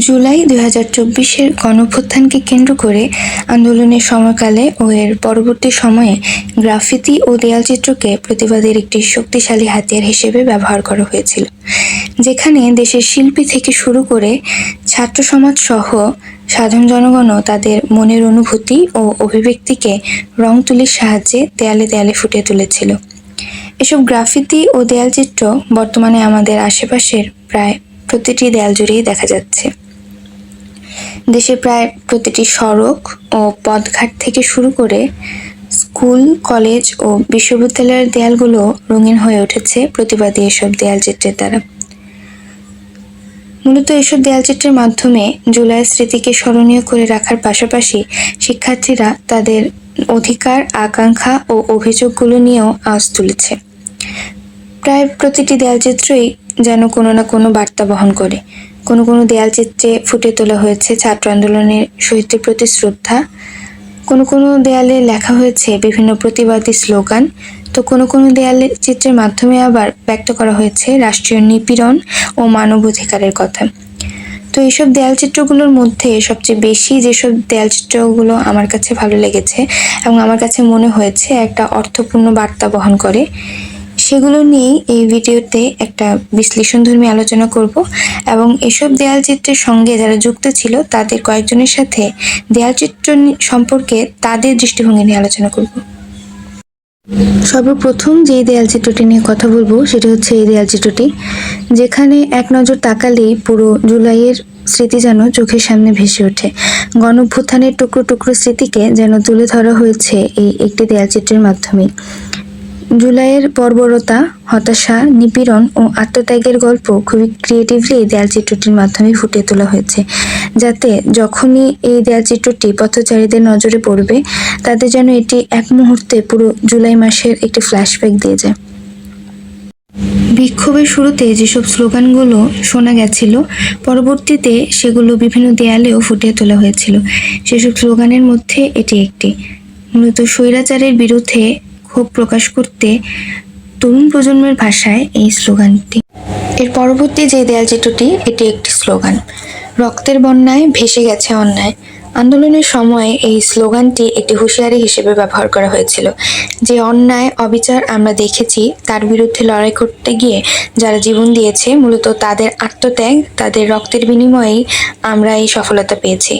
জুলাই দুই হাজার চব্বিশের গণঅভ্যুত্থানকে কেন্দ্র করে আন্দোলনের সময়কালে ও এর পরবর্তী সময়ে গ্রাফিতি ও দেয়ালচিত্রকে প্রতিবাদের একটি শক্তিশালী হাতিয়ার হিসেবে ব্যবহার করা হয়েছিল, যেখানে দেশের শিল্পী থেকে শুরু করে ছাত্র সমাজ সহ সাধারণ জনগণও তাদের মনের অনুভূতি ও অভিব্যক্তিকে রং তুলির সাহায্যে দেয়ালে দেয়ালে ফুটিয়ে তুলেছিল। এসব গ্রাফিতি ও দেয়ালচিত্র বর্তমানে আমাদের আশেপাশের প্রায় প্রতিটি দেয়াল জুড়েই দেখা যাচ্ছে। দেশের প্রায় প্রতিটি সড়ক ও পথঘাট থেকে শুরু করে স্কুল, কলেজ ও বিশ্ববিদ্যালয়ের দেয়ালগুলো রঙিন হয়ে উঠেছে প্রতিবাদী এসব দেয়ালচিত্রের দ্বারা। মূলত এসব দেয়ালচিত্রের মাধ্যমে জুলাইয়ের স্মৃতিকে স্মরণীয় করে রাখার পাশাপাশি শিক্ষার্থীরা তাদের অধিকার, আকাঙ্ক্ষা ও অভিযোগগুলো নিয়েও আওয়াজ তুলেছে। প্রায় প্রতিটি দেয়ালচিত্রই যেন কোনো না কোনো বার্তা বহন করে। কোনো কোনো দেয়ালচিত্রে ফুটে তোলা হয়েছে ছাত্র আন্দোলনের শহীদদের প্রতি শ্রদ্ধা। কোনো কোনো দেয়ালে লেখা হয়েছে বিভিন্ন প্রতিবাদী স্লোগান। তো কোনো কোনো দেয়ালে চিত্রের মাধ্যমে আবার ব্যক্ত করা হয়েছে রাষ্ট্রীয় নিপীড়ন ও মানবাধিকারের কথা। তো এইসব দেয়াল চিত্রগুলোর মধ্যে সবচেয়ে বেশি যেসব দেয়াল চিত্রগুলো আমার কাছে ভালো লেগেছে এবং আমার কাছে মনে হয়েছে একটা অর্থপূর্ণ বার্তা বহন করে সেগুলো নিয়েই এই ভিডিওতে একটা বিশ্লেষণধর্মী আলোচনা করব এবং এসব দেয়াল চিত্রের সঙ্গে যারা যুক্ত ছিল, তাদের কয়েকজনের সাথে দেয়াল চিত্র সম্পর্কে তাদের দৃষ্টিভঙ্গি নিয়ে আলোচনা করব। সর্বপ্রথম যে দেয়াল চিত্রটি নিয়ে কথা বলব, সেটা হচ্ছে এই দেয়াল চিত্রটি যেখানে এক নজর তাকালেই পুরো জুলাইয়ের স্মৃতি যেন চোখের সামনে ভেসে ওঠে। গণভ্যুত্থানের টুকরো টুকরো স্মৃতিকে যেন তুলে ধরা হয়েছে এই একটি দেয়াল চিত্রের মাধ্যমে। জুলাইয়ের বর্বরতা, হতাশা, নিপীড়ন ও আত্মত্যাগের গল্প খুবই ক্রিয়েটিভলি এই দেয়াল চিত্রটির মাধ্যমে ফুটিয়ে তোলা হয়েছে। যাতে যখনই এই দেয়াল চিত্রটি পথচারীদের নজরে পড়বে তাদের যেন এটি এক মুহূর্তে পুরো জুলাই মাসের একটি ফ্ল্যাশব্যাক দিয়ে যায়। বিক্ষোভের শুরুতে যেসব স্লোগানগুলো শোনা গেছিল, পরবর্তীতে সেগুলো বিভিন্ন দেয়ালেও ফুটিয়ে তোলা হয়েছিল। সেসব স্লোগানের মধ্যে এটি একটি। মূলত স্বৈরাচারের বিরুদ্ধে ক্ষোভ প্রকাশ করতে তরুণ প্রজন্মের ভাষায় এই স্লোগানটি। এর পরবর্তী যে দেয়াল চিত্রটি, এটি একটি স্লোগান। রক্তের বন্যায় ভেসে গেছে অন্যায়। আন্দোলনের সময় এই স্লোগানটি একটি হুঁশিয়ারি হিসেবে ব্যবহার করা হয়েছিল। যে অন্যায়, অবিচার আমরা দেখেছি, তার বিরুদ্ধে লড়াই করতে গিয়ে যারা জীবন দিয়েছে, মূলত তাদের আত্মত্যাগ, তাদের রক্তের বিনিময়েই আমরা এই সফলতা পেয়েছি।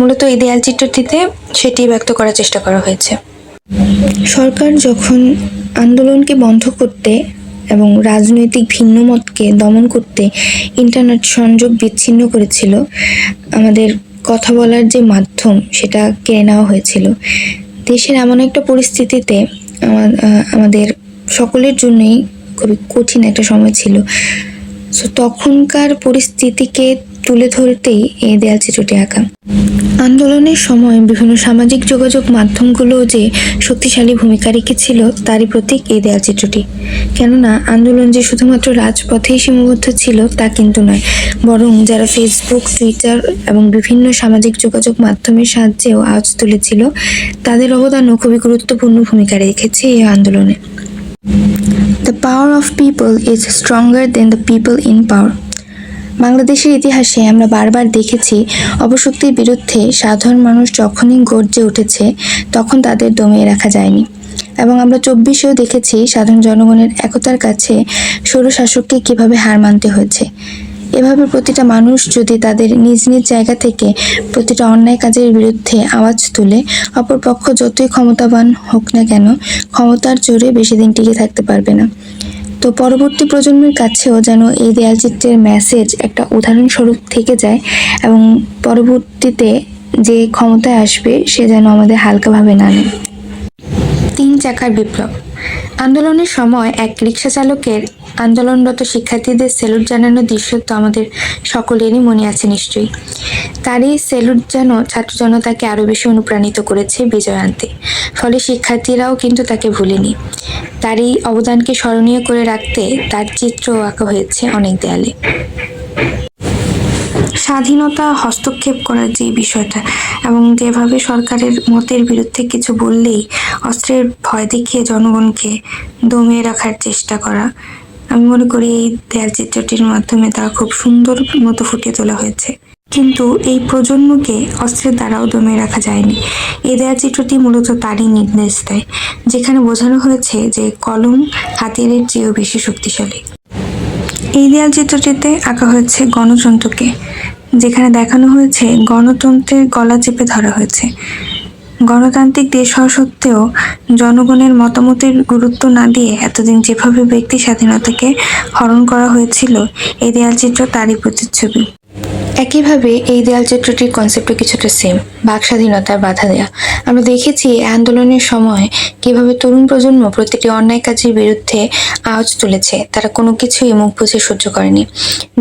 মূলত এই দেয়াল চিত্রটিতে সেটি ব্যক্ত করার চেষ্টা করা হয়েছে। সরকার যখন আন্দোলনকে বন্ধ করতে এবং রাজনৈতিক ভিন্নমতকে দমন করতে ইন্টারনেট সংযোগ বিচ্ছিন্ন করেছিল, আমাদের কথা বলার যে মাধ্যম সেটা কেড়ে নেওয়া হয়েছিল। দেশের এমন একটা পরিস্থিতিতে আমাদের সকলের জন্যই খুবই কঠিন একটা সময় ছিল। সো তখনকার পরিস্থিতিকে তুলে ধরতেই এই দেয়াল চিত্রটি আঁকা। আন্দোলনের সময় বিভিন্ন সামাজিক যোগাযোগ মাধ্যমগুলো যে শক্তিশালী ভূমিকা রেখেছিল, তারই প্রতীক এই দেয়াল চিত্রটি। কেননা, আন্দোলন যে শুধুমাত্র রাজপথেই সীমাবদ্ধ ছিল, তা কিন্তু নয়। বরং যারা ফেসবুক টুইটার এবং বিভিন্ন সামাজিক যোগাযোগ মাধ্যমের সাহায্যেও আওয়াজ তুলেছিল, তাদের অবদানও খুবই গুরুত্বপূর্ণ ভূমিকা রেখেছে এই আন্দোলনে। The power of people is stronger than the people in power বাংলাদেশের ইতিহাসে আমরা বারবার দেখেছি অপশক্তির বিরুদ্ধে সাধারণ মানুষ যখনই গর্জে উঠেছে, তখন তাদের দমিয়ে রাখা যায়নি। এবং আমরা চব্বিশেও দেখেছি সাধারণ জনগণের একতার কাছে স্বৈরশাসককে কীভাবে হার মানতে হয়েছে। এভাবে প্রতিটা মানুষ যদি তাদের নিজ নিজ জায়গা থেকে প্রতিটা অন্যায় কাজের বিরুদ্ধে আওয়াজ তুলে, অপরপক্ষ যতই ক্ষমতাবান হোক না কেন, ক্ষমতার জোরে বেশি দিন টিকে থাকতে পারবে না। তো পরবর্তী প্রজন্মের কাছেও যেন এই দেয়ালচিত্রের মেসেজ একটা উদাহরণস্বরূপ থেকে যায় এবং পরবর্তীতে যে ক্ষমতায় আসবে সে যেন আমাদের হালকাভাবে না নেয়। তিন চাকার বিপ্লব। আন্দোলনের সময় এক রিক্সা চালকের আন্দোলনরত শিক্ষার্থীদের সেলুট জানানোর দৃশ্য তো আমাদের সকলেরই মনে আছে নিশ্চয়ই। তারই সেলুট যেন ছাত্র জনতাকে আরও বেশি অনুপ্রাণিত করেছে বিজয় আনতে। ফলে শিক্ষার্থীরাও কিন্তু তাকে ভুলেনি। তার এই অবদানকে স্মরণীয় করে রাখতে তার চিত্রও আঁকা হয়েছে অনেক দেয়ালে। স্বাধীনতা হস্তক্ষেপ করার যে বিষয়টা এবং যেভাবে সরকারের মতের বিরুদ্ধে কিছু বললেই অস্ত্রের ভয় দেখিয়ে জনগণকে দমিয়ে রাখার চেষ্টা করা, আমি মনে করি এই দেয়াল চিত্রটির মাধ্যমে তা খুব সুন্দর মতো ফুটিয়ে তোলা হয়েছে। কিন্তু এই প্রজন্মকে অস্ত্রের দ্বারাও দমে রাখা যায়নি। এই দেয়া চিত্রটি মূলত তারই নির্দেশ দেয়, যেখানে বোঝানো হয়েছে যে কলম হাতিয়ারের চেয়েও বেশি শক্তিশালী। এই দেয়াল চিত্রটিতে আঁকা হয়েছে গণতন্ত্রকে, যেখানে দেখানো হয়েছে গণতন্ত্রের গলা চেপে ধরা হয়েছে। গণতান্ত্রিক দেশ হওয়া সত্ত্বেও জনগণের মতামতের গুরুত্ব না দিয়ে এতদিন যেভাবে ব্যক্তি স্বাধীনতাকে হরণ করা হয়েছিল, এই দেয়াল চিত্র তারই প্রতিচ্ছবি। একইভাবে এই দেয়াল চিত্রটির কনসেপ্টও কিছুটা সেম বাক স্বাধীনতার বাধা দেয়া। আমরা দেখেছি আন্দোলনের সময় কীভাবে তরুণ প্রজন্ম প্রতিটি অন্যায় কাজের বিরুদ্ধে আওয়াজ তুলেছে। তারা কোনো কিছুই মুখ বুঝে সহ্য করেনি।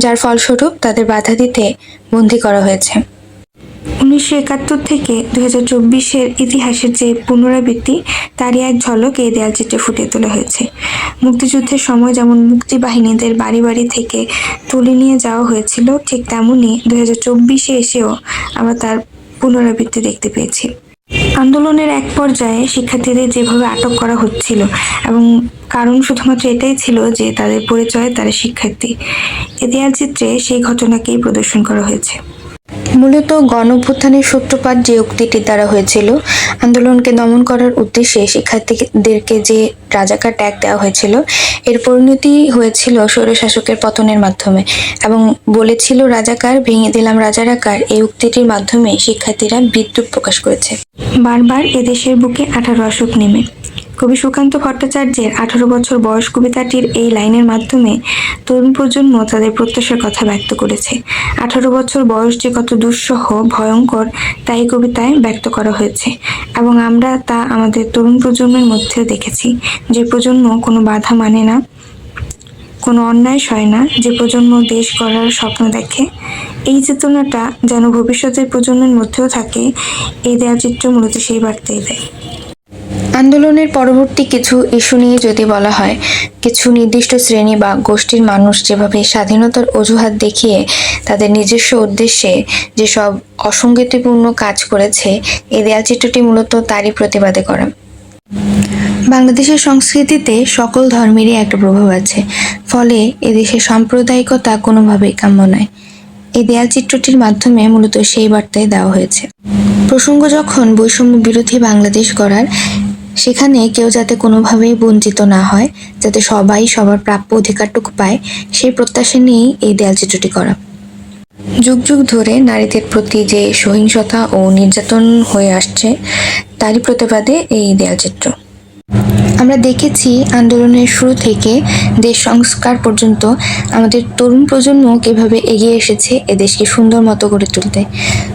যার ফলস্বরূপ তাদের বাধা দিতে বন্দী করা হয়েছে। উনিশশো একাত্তর থেকে দুই হাজার চব্বিশের ইতিহাসের যে পুনরাবৃত্তি, তারই এক ঝলক এই দেয়াল চিত্রে ফুটিয়ে তোলা হয়েছে। মুক্তিযুদ্ধের সময় যেমন মুক্তি বাহিনীদের বাড়ি বাড়ি থেকে তুলে নিয়ে যাওয়া হয়েছিল, ঠিক তেমনই দুই হাজার চব্বিশে এসেও আমরা তার পুনরাবৃত্তি দেখতে পেয়েছি। আন্দোলনের এক পর্যায়ে শিক্ষার্থীদের যেভাবে আটক করা হচ্ছিল এবং কারণ শুধুমাত্র এটাই ছিল যে তাদের পরিচয়ে তারা শিক্ষার্থী। এ দেয়াল চিত্রে সেই ঘটনাকেই প্রদর্শন করা হয়েছে। মূলত গণভ্যুত্থানের সূত্রপাত যে উক্তিটির দ্বারা হয়েছিল, আন্দোলনকে দমন করার উদ্দেশ্যে শিক্ষার্থীদেরকে যে রাজাকার ট্যাগ দেওয়া হয়েছিল, এর পরিণতি হয়েছিল স্বৈরশাসকের পতনের মাধ্যমে। এবং বলেছিল রাজাকার, ভেঙে দিলাম রাজারাকার এই উক্তিটির মাধ্যমে শিক্ষার্থীরা বিদ্রুপ প্রকাশ করেছে। বারবার এদেশের বুকে আঠারো অশোক নেমে। কবি সুকান্ত ভট্টাচার্যের আঠারো বছর বয়স কবিতাটির এই লাইনের মাধ্যমে তরুণ প্রজন্ম তাদের প্রত্যাশার কথা ব্যক্ত করেছে। আঠারো বছর বয়স যে কত দুঃসহ, ভয়ঙ্কর, তাই কবিতায় ব্যক্ত করা হয়েছে। এবং আমরা তা আমাদের তরুণ প্রজন্মের মধ্যে দেখেছি। যে প্রজন্ম কোনো বাধা মানে না, কোনো অন্যায় সয় না, যে প্রজন্ম দেশ গড়ার স্বপ্ন দেখে, এই চেতনাটা যেন ভবিষ্যতের প্রজন্মের মধ্যেও থাকে, এই দেয়া চিত্র মূলত সেই বার্তাই দেয়। আন্দোলনের পরবর্তী কিছু ইস্যু নিয়ে যদি বলা হয়, কিছু নির্দিষ্ট শ্রেণি বা গোষ্ঠীর মানুষ যেভাবে স্বাধীনতার অজুহাত দেখিয়ে তাদের নিজস্ব উদ্দেশ্যে যেসব অসঙ্গতিপূর্ণ কাজ করেছে, এই দেয়াল চিত্রটি মূলত তারই প্রতিবাদে করা। বাংলাদেশের সংস্কৃতিতে সকল ধর্মেরই একটা প্রভাব আছে, ফলে এদেশের সাম্প্রদায়িকতা কোনোভাবেই কাম্য নয়। এই দেয়াল চিত্রটির মাধ্যমে মূলত সেই বার্তায় দেওয়া হয়েছে। প্রসঙ্গ যখন বৈষম্য বিরোধী বাংলাদেশ গড়ার সেখানে কেউ যাতে কোনোভাবেই বঞ্চিত না হয়, যাতে সবাই সবার প্রাপ্য অধিকারটুকু পায়, সেই প্রত্যাশা নিয়েই এই দেয়াল চিত্রটি করা। যুগ যুগ ধরে নারীদের প্রতি যে সহিংসতা ও নির্যাতন হয়ে আসছে, তারই প্রতিবাদে এই দেয়াল চিত্র। আমরা দেখেছি আন্দোলনের শুরু থেকে দেশ সংস্কার পর্যন্ত আমাদের তরুণ প্রজন্ম কীভাবে এগিয়ে এসেছে এদেশকে সুন্দর মতো করে তুলতে।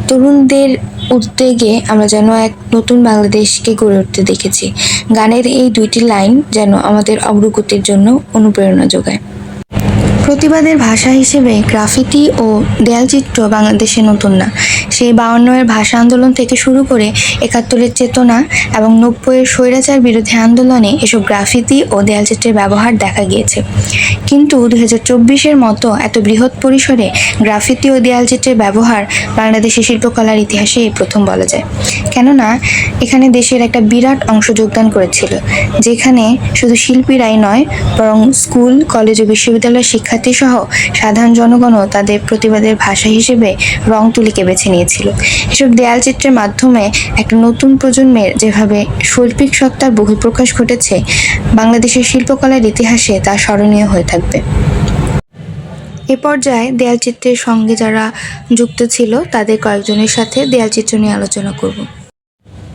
তরুণদের উদ্যোগে আমরা যেন এক নতুন বাংলাদেশকে গড়ে উঠতে দেখেছি। গানের এই দুইটি লাইন যেন আমাদের অগ্রগতির জন্য অনুপ্রেরণা যোগায়। প্রতিবাদের ভাষা হিসেবে গ্রাফিতি ও দেয়ালচিত্র বাংলাদেশে নতুন না। সেই বাউন্নয়ের ভাষা আন্দোলন থেকে শুরু করে একাত্তরের চেতনা এবং নব্বইয়ের স্বৈরাচার বিরোধী আন্দোলনে এসব গ্রাফিতি ও দেয়ালচিত্রের ব্যবহার দেখা গিয়েছে। কিন্তু দু হাজার চব্বিশের মতো এত বৃহৎ পরিসরে গ্রাফিতি ও দেয়ালচিত্রের ব্যবহার বাংলাদেশের শিল্পকলার ইতিহাসে এই প্রথম বলা যায়। কেননা, এখানে দেশের একটা বিরাট অংশ যোগদান করেছিল, যেখানে শুধু শিল্পীরাই নয়, বরং স্কুল, কলেজ ও বিশ্ববিদ্যালয়ের শিক্ষার্থী সহ সাধারণ জনগণও তাদের প্রতিবাদের ভাষা হিসেবে রং তুলিকে বেছে নিয়েছিল। এসব দেয়াল চিত্রের মাধ্যমে একটা নতুন প্রজন্মের যেভাবে শৈল্পিক সত্তার বহিঃপ্রকাশ ঘটেছে, বাংলাদেশের শিল্পকলার ইতিহাসে তা স্মরণীয় হয়ে থাকবে। এ পর্যায়ে দেয়ালচিত্রের সঙ্গে যারা যুক্ত ছিল, তাদের কয়েকজনের সাথে দেয়ালচিত্র নিয়ে আলোচনা করব।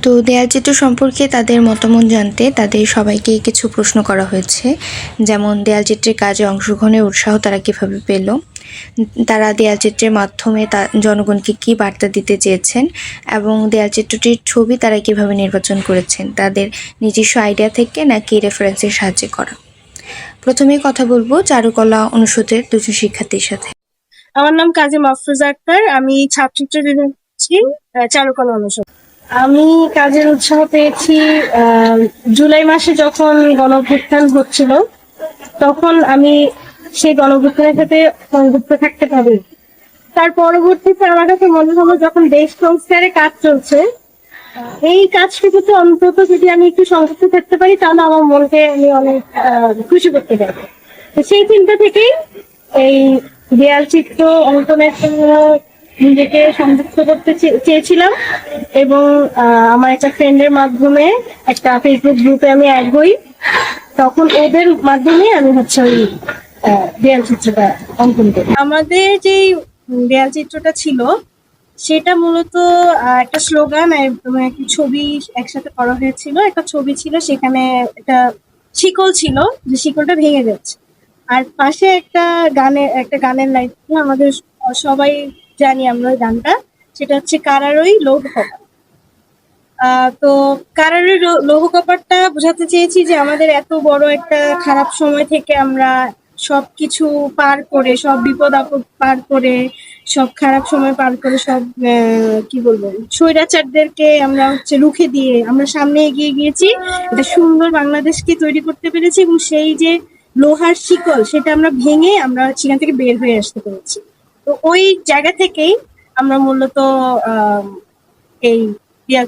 তো দেয়ালচিত্র সম্পর্কে তাদের মতামত জানতে তাদের সবাইকে কিছু প্রশ্ন করা হয়েছে। যেমন দেয়ালচিত্রের কাজে অংশগ্রহণের উৎসাহ তারা কীভাবে পেল? তারা দেয়ালচিত্রের মাধ্যমে তা, জনগণকে কি বার্তা দিতে চেয়েছেন? এবং দেয়ালচিত্রটির ছবি তারা কীভাবে নির্বাচন করেছেন? তাদের নিজস্ব আইডিয়া থেকে নাকি রেফারেন্সের সাহায্যে করা? প্রথমেই কথা বলব চারুকলা অনুষদের দুজন শিক্ষার্থীর সাথে। আমার নাম কাজী মাহফুজা আক্তার আমি ছাত্রীত্ব চারুকলা অনুষদ। আমি কাজের উৎসাহ পেয়েছি জুলাই মাসে যখন গণভ্যুত্থান হচ্ছিল, তখন আমি সেই গণভ্যুত্থানের সাথে সংযুক্ত থাকতে পারি। তার পরবর্তীতে আমার কাছে মনে হলো, যখন দেশ সংস্কারে কাজ চলছে, এই কাজটুকুতে অন্তত যদি আমি একটু সংযুক্ত থাকতে পারি, তাহলে আমার মনকে আমি অনেক খুশি করতে পারব। সেই চিন্তা থেকেই এই দেয়াল চিত্র অঙ্কনের জন্য নিজেকে সংযুক্ত করতে চেয়েছিলাম এবং আমার একটা ফ্রেন্ডের মাধ্যমে একটা ফেসবুক গ্রুপে আমি অ্যাড হই। তখন ওদের মাধ্যমে আমি হচ্ছে ওই দেয়াল চিত্রটা অঙ্কন করি। আমাদের যে দেয়াল চিত্রটা ছিল, সেটা মূলত একটা স্লোগান একটা ছবি একসাথে করা হয়েছিল। একটা ছবি ছিল, সেখানে একটা শিকল ছিল, যে শিকলটা ভেঙে যাচ্ছে আর পাশে একটা গানের একটা গানের লাইন ছিল আমাদের সবাই জানি আমরা ওই গানটা সেটা হচ্ছে কারারই লৌহ কপাট। তো কারারই লৌহ কপাটটা বোঝাতে চেয়েছি যে আমাদের এত বড় একটা খারাপ সময় থেকে আমরা সবকিছু পার করে, সব বিপদ আপদ পার করে, সব খারাপ সময় পার করে সব কি বলব, স্বৈরাচারদেরকে আমরা হচ্ছে রুখে দিয়ে আমরা সামনে এগিয়ে গিয়েছি। একটা সুন্দর বাংলাদেশকে তৈরি করতে পেরেছি এবং সেই যে লোহার শিকল, সেটা আমরা ভেঙে আমরা সেখান থেকে বের হয়ে আসতে পেরেছি। তো ওই জায়গা থেকেই আমরা মূলত এই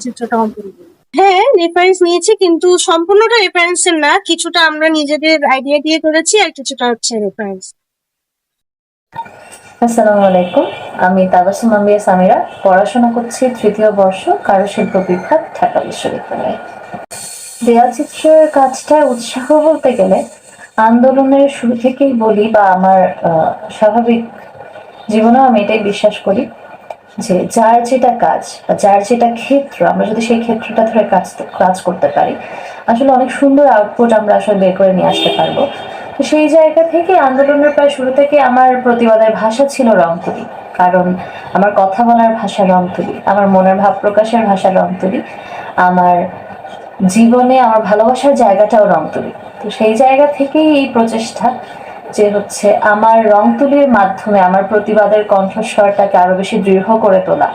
চিত্রটা অঙ্কন করি। হ্যাঁ রেফারেন্স নিয়েছি, কিন্তু সম্পূর্ণটা রেফারেন্সের না, কিছুটা আমরা নিজেদের আইডিয়া দিয়ে করেছি আর কিছুটা হচ্ছে রেফারেন্স আসসালামু আলাইকুম, আমি তাবাসুম আম্বিয়া সামিরা, পড়াশোনা করছি তৃতীয় বর্ষ কারুশিল্প বিভাগ, ঢাকা বিশ্ববিদ্যালয়ে। দেয়াল চিত্রের কাজটা উৎসাহ বলতে গেলে আন্দোলনের শুরু থেকেই বলি বা আমার স্বাভাবিক জীবনেও আমি এটাই বিশ্বাস করি যে যার যেটা কাজ বা যার যেটা ক্ষেত্র, আমরা যদি সেই ক্ষেত্রটা ধরে কাজ কাজ করতে পারি, আসলে অনেক সুন্দর আউটপুট আমরা আসলে বের করে নিয়ে আসতে পারব। তো সেই জায়গা থেকে আন্দোলনের প্রায় শুরু থেকে আমার প্রতিবাদের ভাষা ছিল রংতুলি কারণ আমার কথা বলার ভাষা রংতুলি আমার মনের ভাব প্রকাশের ভাষা রংতুলি আমার জীবনে আমার ভালোবাসার জায়গাটাও রং তুলি তো সেই জায়গা থেকেই এই প্রচেষ্টা যে হচ্ছে আমার রং তুলির মাধ্যমে আমার প্রতিবাদের কণ্ঠস্বরটাকে আরও বেশি দৃঢ় করে তোলা।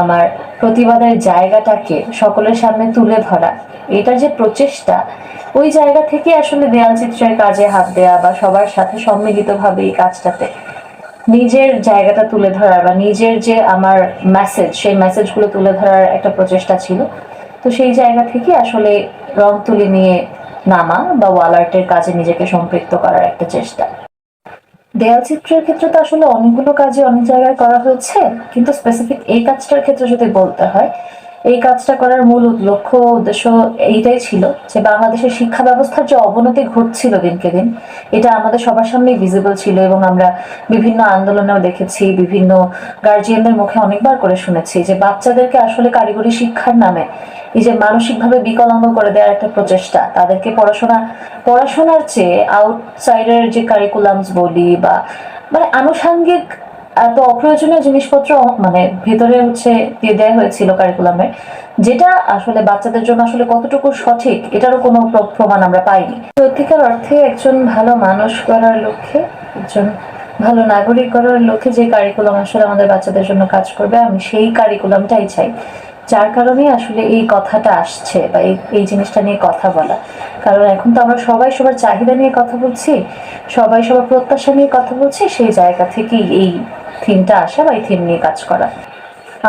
আমার প্রতিবাদের জায়গাটাকে সকলের সামনে তুলে ধরা। এটা যে প্রচেষ্টা, ওই জায়গা থেকে আসলে দেয়াল চিত্রের কাজে হাত দেয়া বা সবার সাথে সম্মিলিতভাবে এই কাজটাতে নিজের জায়গাটা তুলে ধরার বা নিজের যে আমার মেসেজ সেই মেসেজগুলো তুলে ধরার একটা প্রচেষ্টা ছিল। তো সেই জায়গা থেকে আসলে রং তুলি নিয়ে নামা বা ওয়ালার্টের কাজে নিজেকে সম্পৃক্ত করার একটা চেষ্টা। দেয়াল চিত্রের ক্ষেত্রে তো আসলে অনেকগুলো কাজে অনেক জায়গায় করা হয়েছে, কিন্তু স্পেসিফিক এই কাজটার ক্ষেত্রে যদি বলতে হয় এই কাজটা করার মূল লক্ষ্য উদ্দেশ্য এইটাই ছিল যে বাংলাদেশের শিক্ষা ব্যবস্থার যে অবনতি ঘটছিল দিনকে দিন, এটা আমাদের সবার সামনেই ভিজিবল ছিল এবং আমরা বিভিন্ন আন্দোলনেও দেখেছি, বিভিন্ন গার্জিয়ানদের মুখে অনেকবার করে শুনেছি যে বাচ্চাদেরকে আসলে কারিগরি শিক্ষার নামে এই যে মানসিকভাবে বিকলাঙ্গ করে দেওয়ার একটা প্রচেষ্টা, তাদেরকে পড়াশোনা, পড়াশোনার চেয়ে আউটসাইডের যে কারিকুলামস বলি বা মানে আনুষাঙ্গিক এত অপ্রয়োজনীয় জিনিসপত্র মানে ভেতরে হচ্ছে দিয়ে দেওয়া হয়েছিল কারিকুলামে যেটা আসলে বাচ্চাদের জন্য আসলে কতটুকু সঠিক, এটারও কোনো প্রমাণ আমরা পাইনি। সত্যিকার অর্থে একজন ভালো মানুষ করার লক্ষ্যে, একজন ভালো নাগরিক করার লক্ষ্যে যে কারিকুলাম আসলে আমাদের বাচ্চাদের জন্য কাজ করবে, আমি সেই কারিকুলামটাই চাই। যার কারণে আসলে এই কথাটা আসছে বা এই জিনিসটা নিয়ে কথা বলা। কারণ এখন তো আমরা সবাই সবার চাহিদা নিয়ে কথা বলছি, সবাই সবার প্রত্যাশা নিয়ে কথা বলছি, সেই জায়গা থেকেই এই থিমটা আসা বা এই থিম নিয়ে কাজ করা।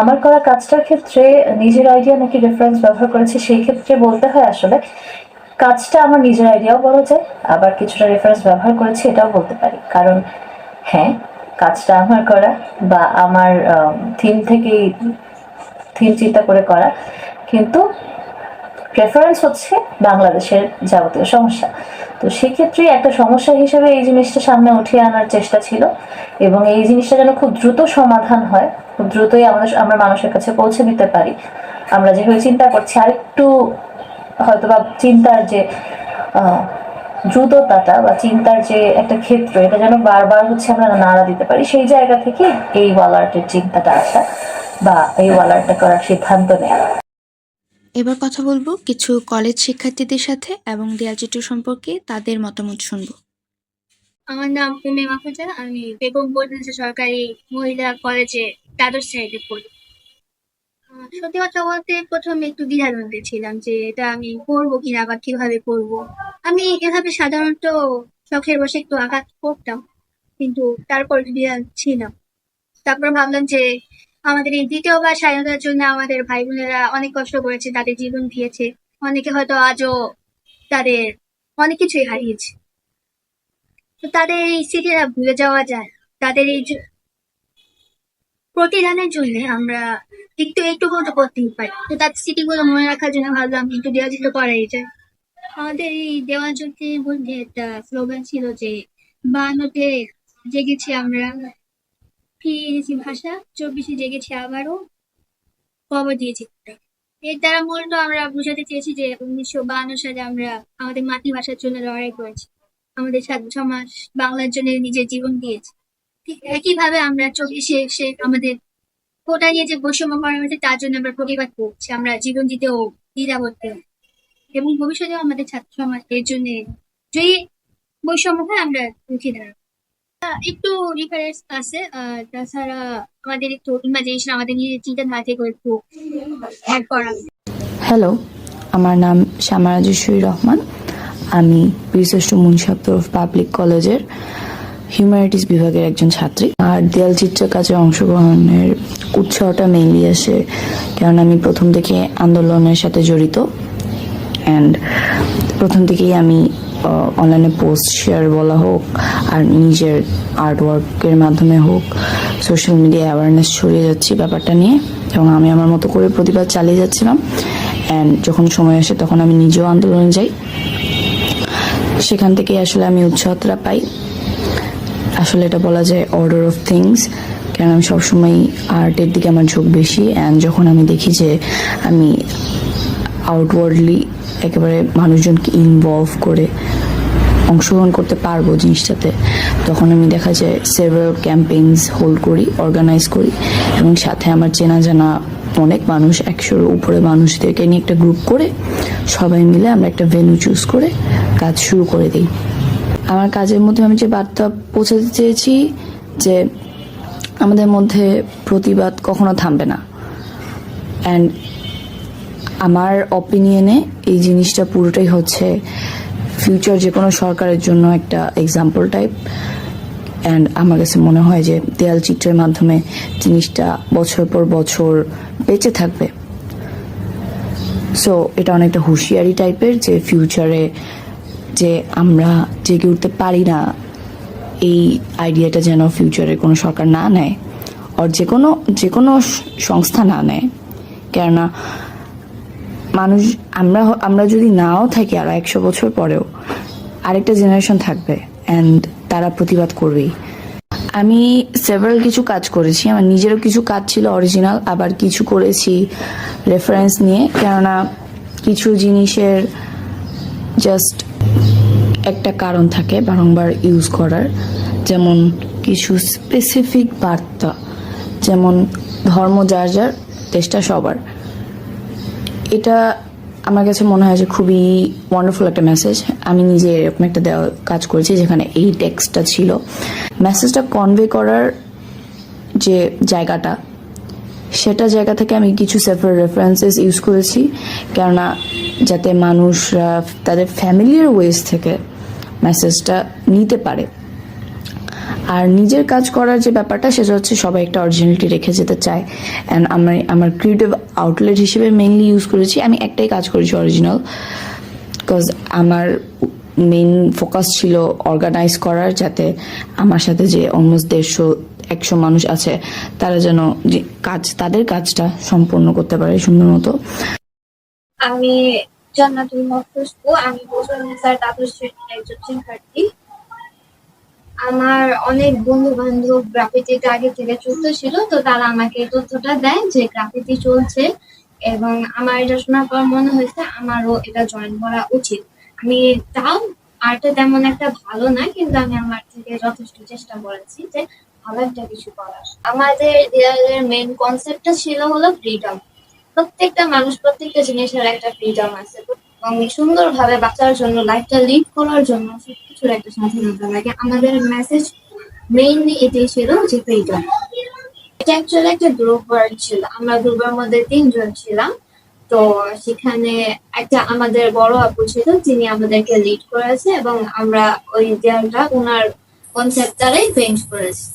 আমার করা কাজটার ক্ষেত্রে নিজের আইডিয়া নাকি রেফারেন্স ব্যবহার করেছে, সেই ক্ষেত্রে বলতে হয় আসলে কাজটা আমার নিজের আইডিয়াও বলা যায়, আবার কিছুটা রেফারেন্স ব্যবহার করেছি এটাও বলতে পারি। কারণ হ্যাঁ কাজটা আমার করা বা আমার থিম থেকেই থিম চিন্তা করে করা। কিন্তু প্রেফারেন্স হচ্ছে বাংলাদেশের যাবতীয় সমস্যা। তো সেক্ষেত্রে একটা সমস্যা হিসেবে এই জিনিসটা সামনে উঠিয়ে আনার চেষ্টা ছিল এবং এই জিনিসটা যেন খুব দ্রুত সমাধান হয়, খুব দ্রুতই আমাদের আমরা মানুষের কাছে পৌঁছে দিতে পারি। আমরা যেভাবে চিন্তা করছি, আরেকটু হয়তো বা চিন্তার যে দ্রুততাটা বা চিন্তার যে একটা ক্ষেত্র, এটা যেন বারবার হচ্ছে আমরা নাড়া দিতে পারি, সেই জায়গা থেকে এই ওয়াল আর্টের চিন্তাটা আসা বা এই ওয়াল আর্টটা করার সিদ্ধান্ত নেওয়া। এবার কথা বলব কিছু কলেজ শিক্ষার্থীদের সাথে এবং দেয়ালচিত্র সম্পর্কে তাদের মতামত শুনব। আমার নাম উমে মাহফুজা, আমি বেগম বর্ধিত সরকারি মহিলা কলেজে দ্বাদশ শ্রেণীতে পড়ি। সত্যি কথা বলতে প্রথমে একটু দ্বিধাদ্বন্দ্বে ছিলাম যে এটা আমি করব কিনা বা কীভাবে করব আমি এভাবে সাধারণত শখের বসে একটু আঘাত করতাম, কিন্তু তারপর ছিলাম। তারপর ভাবলাম যে আমাদের এই দ্বিতীয়বার স্বাধীনতার জন্য আমাদের ভাই বোনেরা অনেক কষ্ট করেছে, তাদের জীবন দিয়েছে। অনেকে হয়তো আজও তাদের অনেক কিছুই হারিয়েছে। তো তাদের এই স্মৃতিটা ভুলে যাওয়া যায়। তাদের এই প্রতিদানের জন্য আমরা একটু একটু করে করতেই পারি। তো তার স্মৃতিগুলো মনে রাখার জন্য ভাবলাম একটু দেওয়া যেতে করাই যায় আমাদের এই দেওয়া যুদ্ধের মধ্যে একটা স্লোগান ছিল যে বানোতে জেগেছি আমরা। ফিরে ভাষা, চব্বিশে জেগেছি আবারও। খবর দিয়েছি এর দ্বারা মূলত আমরা বোঝাতে চেয়েছি যে উনিশশো বাহান্ন সালে আমরা আমাদের মাতৃভাষার জন্য লড়াই করেছি। আমাদের ছাত্র সমাজ বাংলার জন্য নিজের জীবন দিয়েছে। ঠিক একইভাবে আমরা চব্বিশে এসে আমাদের কোটা নিয়ে যে বৈষম্য করা হয়েছে, তার জন্য আমরা প্রতিবাদ করছি। আমরা জীবন দিতেও না। এবং ভবিষ্যতেও আমাদের ছাত্র সমাজ এর জন্য যদি বৈষম্য হয়, আমরা রুখে দাঁড়াবো। একটু রিফারেন্স আছে। তাছাড়া আমাদের একটু ইমাজিনেশন আমাদের নিজের চিন্তাধারা থেকে একটু অ্যাড করা। হ্যালো আমার নাম শ্যামা রাজেশ্বরী রহমান। আমি বীরশ্রেষ্ঠ মুন্সিয়াব তরফ পাবলিক কলেজের হিউম্যানিটিস বিভাগের একজন ছাত্রী। আর দেয়াল চিত্র কাজে অংশগ্রহণের উৎসাহটা মেইনলি আসে, কারণ আমি প্রথম থেকে আন্দোলনের সাথে জড়িত। অ্যান্ড প্রথম থেকেই আমি অনলাইনে পোস্ট শেয়ার বলা হোক আর নিজের আর্ট ওয়ার্কের মাধ্যমে হোক সোশ্যাল মিডিয়া অ্যাওয়ারনেস ছড়িয়ে যাচ্ছি ব্যাপারটা নিয়ে এবং আমি আমার মতো করে প্রতিবাদ চালিয়ে যাচ্ছিলাম। অ্যান্ড যখন সময় আসে তখন আমি নিজেও আন্দোলনে যাই। সেখান থেকে আসলে আমি উৎসাহটা পাই। আসলে এটা বলা যায় অর্ডার অফ থিংস কারণ আমি সবসময় আর্টের দিকে আমার ঝোঁক বেশি। অ্যান্ড যখন আমি দেখি যে আমি আউটওয়ার্ডলি একেবারে মানুষজনকে ইনভলভ করে অংশগ্রহণ করতে পারব জিনিসটাতে, তখন আমি দেখা যায় সেভারাল ক্যাম্পেইনস হোল্ড করি অর্গানাইজ করি এবং সাথে আমার চেনা জানা অনেক মানুষ, একশোর উপরে মানুষদেরকে নিয়ে একটা গ্রুপ করে সবাই মিলে আমরা একটা ভেন্যু চুজ করে কাজ শুরু করে দিই। আমার কাজের মধ্যে আমি যে বার্তা পৌঁছাতে চেয়েছি যে আমাদের মধ্যে প্রতিবাদ কখনো থামবে না। অ্যান্ড আমার অপিনিয়নে এই জিনিসটা পুরোটাই হচ্ছে ফিউচার যে কোনো সরকারের জন্য একটা এক্সাম্পল টাইপ অ্যান্ড আমার কাছে মনে হয় যে দেয়াল চিত্রের মাধ্যমে জিনিসটা বছর পর বছর বেঁচে থাকবে। সো এটা অনেকটা হুঁশিয়ারি টাইপের যে ফিউচারে যে আমরা জেগে উঠতে পারি না এই আইডিয়াটা যেন ফিউচারে কোনো সরকার না নেয় আর যে কোনো যে কোনো সংস্থা না নেয়। কেননা মানুষ, আমরা আমরা যদি নাও থাকি আরও একশো বছর পরেও, আরেকটা জেনারেশন থাকবে অ্যান্ড তারা প্রতিবাদ করবেই। আমি সেভারাল কিছু কাজ করেছি, আমার নিজেরও কিছু কাজ ছিল অরিজিনাল আবার কিছু করেছি রেফারেন্স নিয়ে, কেননা কিছু জিনিসের জাস্ট একটা কারণ থাকে বারংবার ইউজ করার, যেমন কিছু স্পেসিফিক বার্তা, যেমন ধর্ম যার যার, দেশটা সবার। এটা আমার কাছে মনে হয় যে খুবই ওয়ান্ডারফুল একটা মেসেজ আমি নিজে এরকম একটা দেওয়া কাজ করেছি যেখানে এই টেক্সটটা ছিল। মেসেজটা কনভে করার যে জায়গাটা, সেটা জায়গা থেকে আমি কিছু সেফার রেফারেন্সেস ইউজ করেছি। কেননা যাতে মানুষরা তাদের ফ্যামিলির ওয়েজ থেকে মেসেজটা নিতে পারে। আর নিজের কাজ করার যে ব্যাপারটা, সেটা হচ্ছে সবাই একটা অরিজিনালিটি রেখে যেতে চায়। অ্যান্ড আমার আমার ক্রিয়েটিভ আউটলেট হিসেবে মেইনলি ইউজ করেছি, আমি একটাই কাজ করেছি অরিজিনাল বিকজ আমার মেইন ফোকাস ছিল অর্গানাইজ করার, যাতে আমার সাথে যে অলমোস্ট দেড়শো, একশো মানুষ আছে, তারা যেন যে কাজ, তাদের কাজটা সম্পূর্ণ করতে পারে সুন্দর মতো। আমি জান্নাতুল মহফুজপু আমি বছর স্যার দ্বাদশ শ্রেণির একজন শিক্ষার্থী আমার অনেক বন্ধু বান্ধব গ্রাফিতিতে আগে থেকে যুক্ত ছিল, তো তারা আমাকে তথ্যটা দেয় যে গ্রাফিতি চলছে এবং আমার এটা শোনার পর মনে হয়েছে আমারও এটা জয়েন করা উচিত। আমি তাও আর্টে তেমন একটা ভালো না, কিন্তু আমি আমার থেকে যথেষ্ট চেষ্টা করেছি যে ভালো একটা কিছু করার। আমাদের দেয়ালের মেন কনসেপ্টটা ছিল হলো ফ্রিডম প্রত্যেকটা মানুষ প্রত্যেকটা জিনিসের একটা ফ্রিডম আছে। এবং সুন্দরভাবে বাঁচার জন্য লাইফটা লিড করার জন্য সবকিছুর একটা স্বাধীনতা লাগে। আমাদের মেসেজ মেইনলি এটাই ছিল যে ফ্রিডম এটা অ্যাকচুয়ালি একটা গ্রুপ ওয়ার্ক ছিল। আমরা গ্রুপের মধ্যে তিনজন ছিলাম। তো সেখানে একটা আমাদের বড় আপু ছিল, যিনি আমাদেরকে লিড করেছে এবং আমরা ওই দেয়ালটা ওনার কনসেপ্টটারাই পেন্ট করেছি।